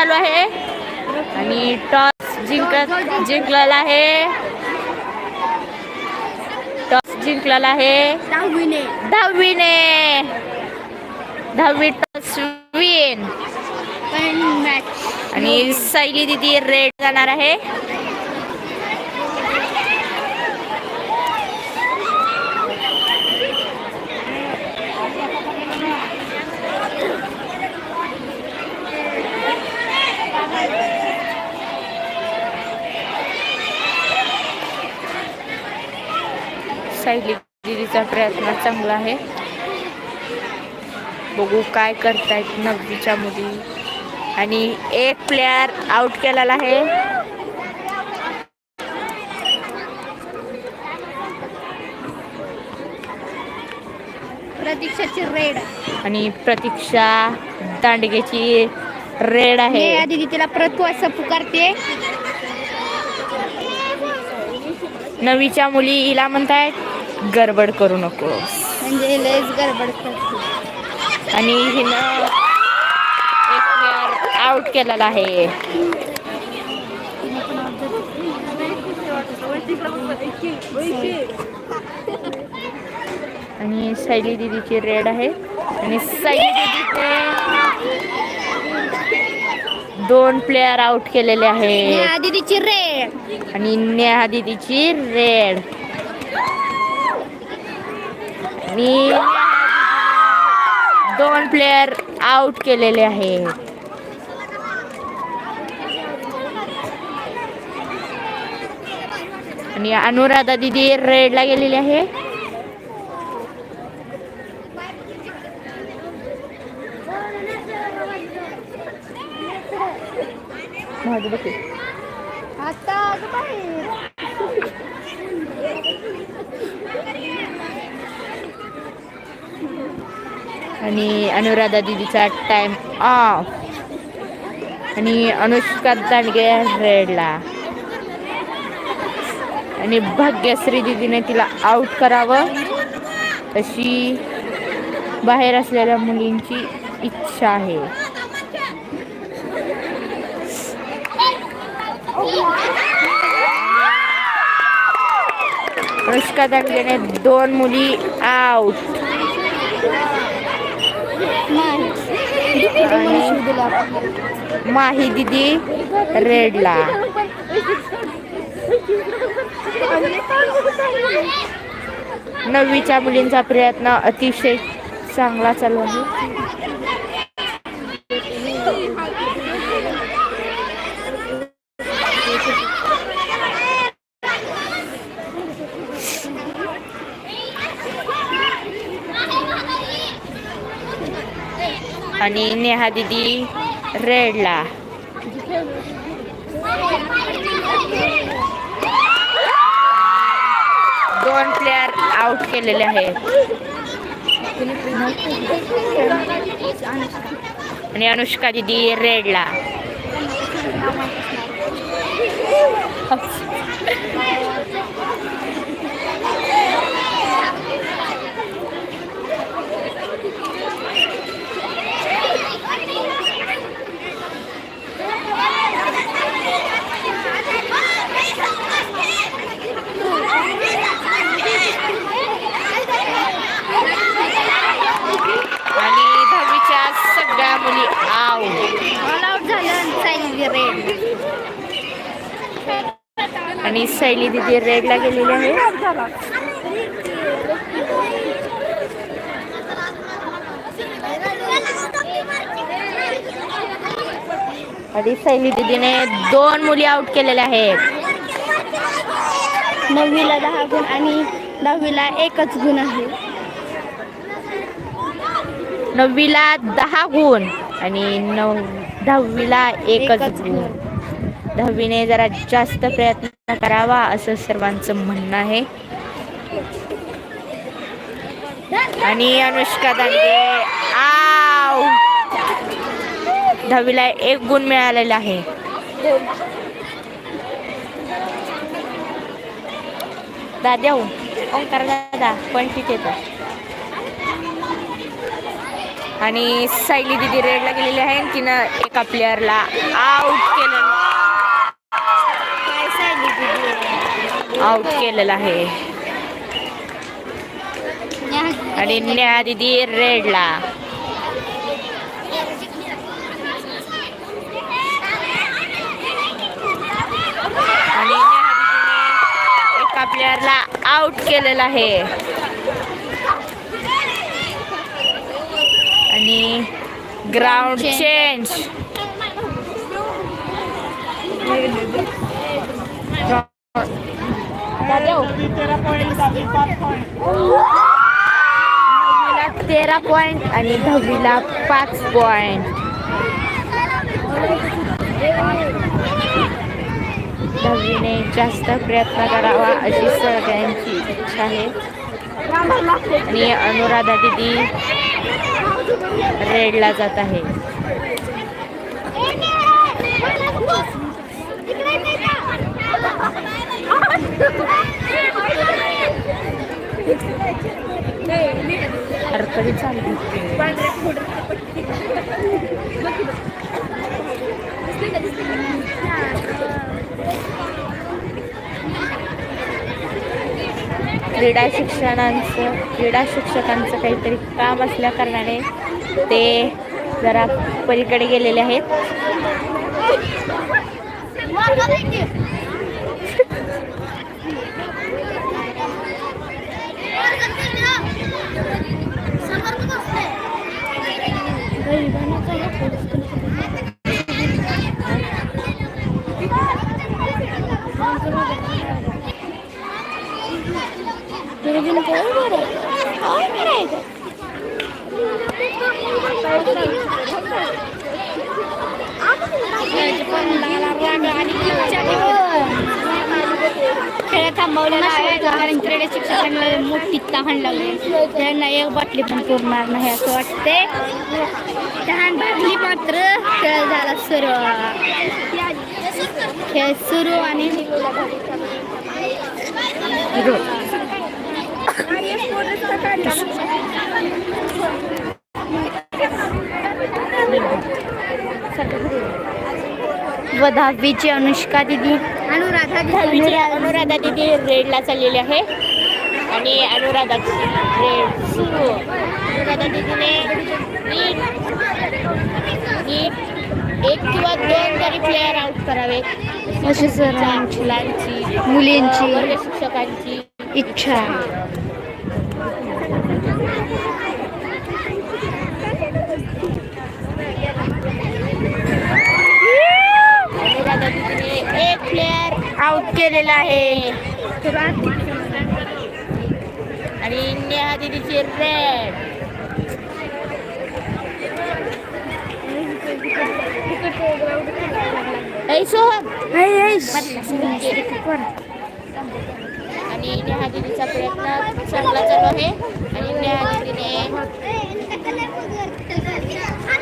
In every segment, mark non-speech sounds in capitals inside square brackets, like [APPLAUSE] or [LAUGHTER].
चालू आहे. आणि टॉस जिंकत जिंकलेला आहे. टॉस जिंकलेला आहे. दहावीने. दहावीने. दहावी टॉस विन. आणि सैली दिदी रेड जाणार आहे. सायली दिदीचा प्रयत्न चांगला आहे. बघू काय करतायत नववीच्या मुली. आणि एक प्लेयर आउट केलेला आहे. प्रतीक्षाची रेड. आणि प्रतीक्षा दांडगेची रेड आहे. हे आधी तिला प्रतू असं पुकारते. नवीच्या मुली हिला म्हणतायत गडबड करू नको. म्हणजे लयच गडबड करते. आणि हिनं एक आउट केलेला आहे. आणि शैली दिदीची रेड आहे. आणि शैली दिदीचे दोन प्लेयर आउट केलेले आहेत. आधी तिची रेड आणि नेहा दिदीची रेड आणि दोन प्लेयर आउट केलेले आहेत आणि अनुराधा दिदी रेडला गेलेली आहे माझं बघ. आणि अनुराधा दिदीचा टाईम ऑफ आणि अनुष्का दांडगे रेडला. आणि भाग्यश्री दिदीने तिला आउट करावं अशी बाहेर असलेल्या मुलींची इच्छा आहे. अनुष्का दांडगेने दोन मुली आउट माही दिदी रेडला. नववीच्या मुलींचा प्रयत्न अतिशय चांगला चालू आहे. आणि नेहा दिदी रेडला. दोन प्लेयर आउट केलेले आहेत. आणि अनुष्का दिदी रेडला आणि दहावीच्या सगळ्या मुली आउट ऑल आउट झालं सायली रेड आणि शैली दिदी रेडला गेलेली आहे. आणि शैली दिदीने दोन मुली आउट केलेल्या आहेत. नववीला दहा गुण आणि दहावीला एकच गुण आहे. नववीला दहा गुण. आणि नऊ दहावीला एकच गुण दहावीने जरा जास्त प्रयत्न करावा असं सर्वांचं म्हणणं आहे. आणि अनुष्का दांडगे आव दहावीला एक गुण मिळालेला आहे. दाद्या हो ओंकार दादा पण येतं आणि सायली दिदी रेडला गेलेली आहे. तिनं एका प्लेअरला आउट केलं आउट केलेलं आहे. आणि न्या दिदी रेडला. आणि एका प्लेअरला आउट केलेलं आहे. आणि ग्राउंड चेंज तेरा पॉइंट आणि दहावीला पाच पॉइंट दहावीने जास्त प्रयत्न करावा अशी सगळ्यांची इच्छा आहे. आणि अनुराधा दिदी रेडला जात आहे. हरकडी चालली. क्रीडा शिक्षणांचं क्रीडा शिक्षकांचं काहीतरी काम असल्या कारणाने ते जरा पलीकडे गेलेले आहेत. [LAUGHS] खेळ थांबवलेला आहे. कारण क्रीडा शिक्षकांना मोठी तहान लागली. त्यांना एक बाटली पण पुरणार नाही असं वाटते. तहान बाटली मात्र खेळ झाला सुरू. खेळ सुरू आणि व दहावीची अनुष्का दिदी. अनुराधा दहावीची अनुराधा दिदी रेडला चाललेली आहे. आणि अनुराधाची रेड सुरू अनुराधा दीदीने नीट नीट एक किंवा दोन तरी प्लेअर आउट करावे अशी सर्वांची मुलांची शिक्षकांची इच्छा आहे अनुराधा दीदीने एक प्लेअर आउट केलेला आहे आणि नेहा दीदीची रेड ऐ सोहम आणि नेहा दिदीचा प्रयत्न चांगला चालू आहे. आणि नेहा दिदीने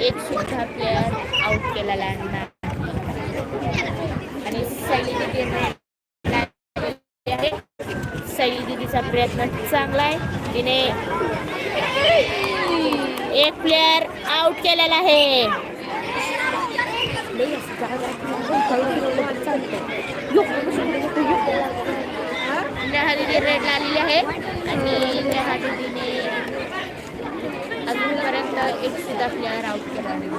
एक सुद्धा प्लेअर आउट केलेला नाही. आणि सैली दीदी आहे. सैली प्रयत्न चांगला आहे. तिने एक प्लेअर आउट केलेला आहे. रेड दीदी आलेली आहे. आणि त्यासाठी तिने अजूनपर्यंत एक सुद्धा प्लेअर आउट केला नाही.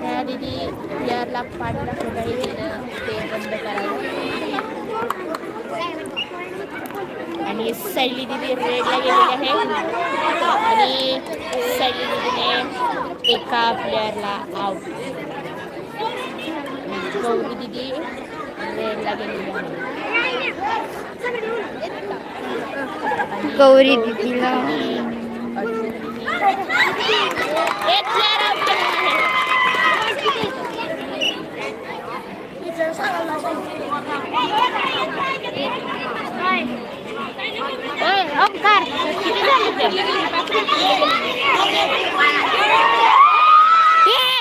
नेहा दीदी प्लेअरला पाठला सकाळी ते बंद करावं आणि सैली दिदी रेडला गेलेली आहे. आणि सैली दिदीने एका प्लेअरला आउट गौरी दिदी गौरी दिदीला. अजून किती झाले ते? ये!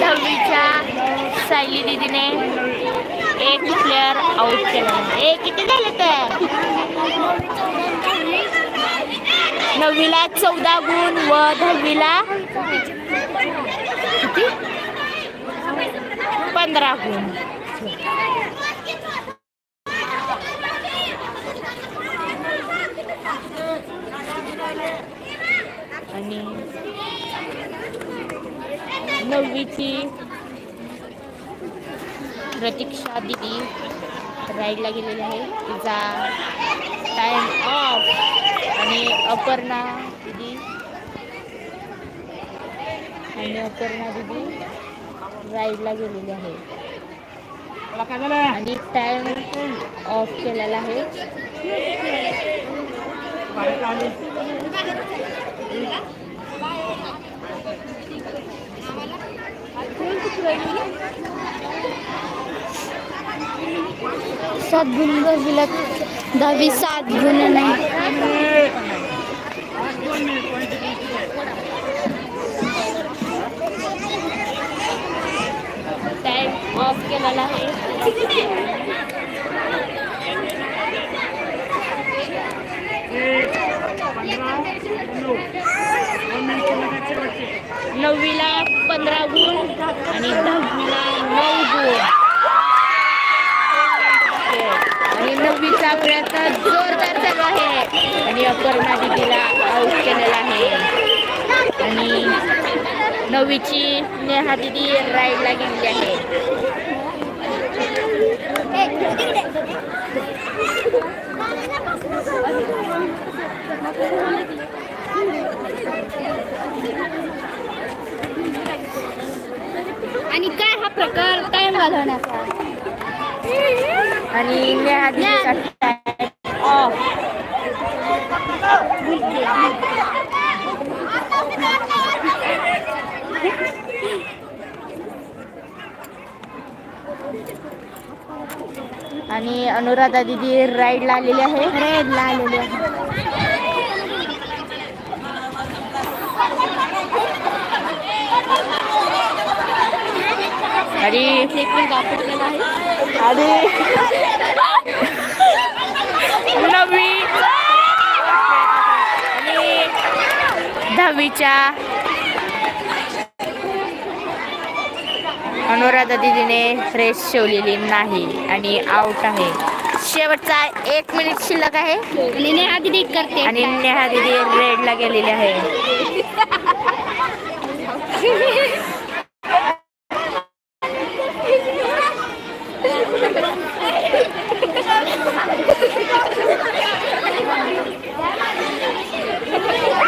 दहावीच्या सायली दीदीने एक प्लेअर आउट केला ए किती झाले तर? नववीला चौदा गुण व दहावीला किती? पंधरा गुण. आणि नववीची प्रतीक्षा दिदी राईडला गेलेली आहे. तिचा टाइम ऑफ आणि अपर्णा दिदी. आणि अपर्णा दिदी राईडला गेलेली आहे. आणि टाइम ऑफ केलेला आहे. सात गुण दहावीला दहावी सात गुण नाही टाइम ऑफ केलेला आहे नववीला पंधरा गुण आणि दहावीला नऊ गुण. आणि नववीचा प्रयत्न जोरदार चालू आहे. आणि अपर्णा दिदीला आऊट केलेला आहे. आणि नववीची नेहा दिदी राईडला गेलेली आहे. आणि काय हा प्रकार टाइम घालवण्याचा आणि आणि अनुराधा दिदी राईडला आलेली आहे. रेडला आलेले आहे. आणि आणि नववी आणि दहावीच्या अनुराधा दिदीने रेस ठेवलेली नाही आणि आउट आहे. शेवटचा एक मिनिट शिल्लक आहे. नेहा दिदी करते. आणि नेहा दिदी रेडला गेलेली आहे [LAUGHS]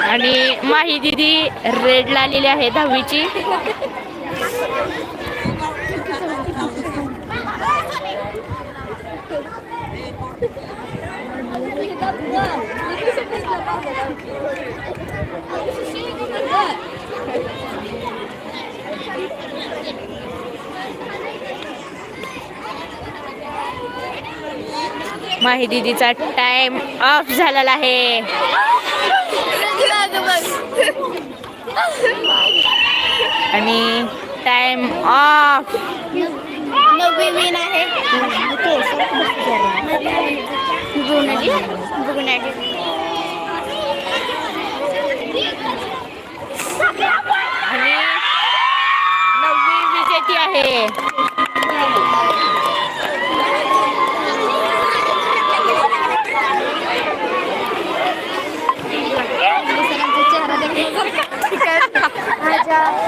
आणि माही दिदी रेडला आलेली आहे दहावीची. माही दिदीचा टाइम ऑफ झालेला आहे. आणि टाइम ऑफ नववी विन आहे. आणि नववी विजेती आहे. 家。